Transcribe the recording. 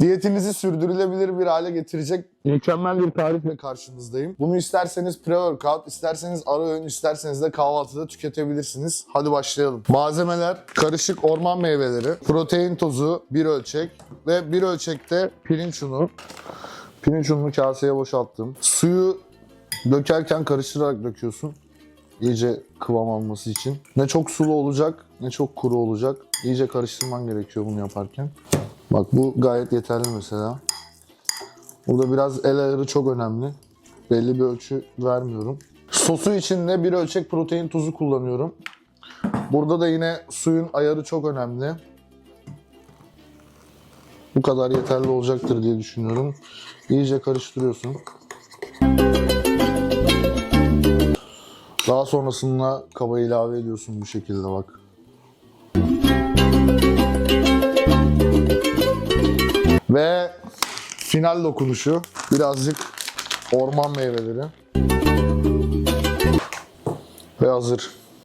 Diyetinizi sürdürülebilir bir hale getirecek Mükemmel bir tarifle karşınızdayım. Bunu isterseniz pre-workout, isterseniz ara öğün, isterseniz de kahvaltıda tüketebilirsiniz. Hadi başlayalım. Malzemeler karışık orman meyveleri, protein tozu bir ölçek ve bir ölçekte pirinç unu. Pirinç ununu kaseye boşalttım. Suyu dökerken karıştırarak döküyorsun. İyice kıvam alması için. Ne çok sulu olacak ne çok kuru olacak. İyice karıştırman gerekiyor bunu yaparken. Bak bu gayet yeterli mesela. Burada biraz el ayarı çok önemli. Belli bir ölçü vermiyorum. Sosu için de bir ölçek protein tuzu kullanıyorum. Burada da yine suyun ayarı çok önemli. Bu kadar yeterli olacaktır diye düşünüyorum. İyice karıştırıyorsun. Daha sonrasında kaba ilave ediyorsun bu şekilde bak. Ve final dokunuşu birazcık orman meyveleri. Ve hazır.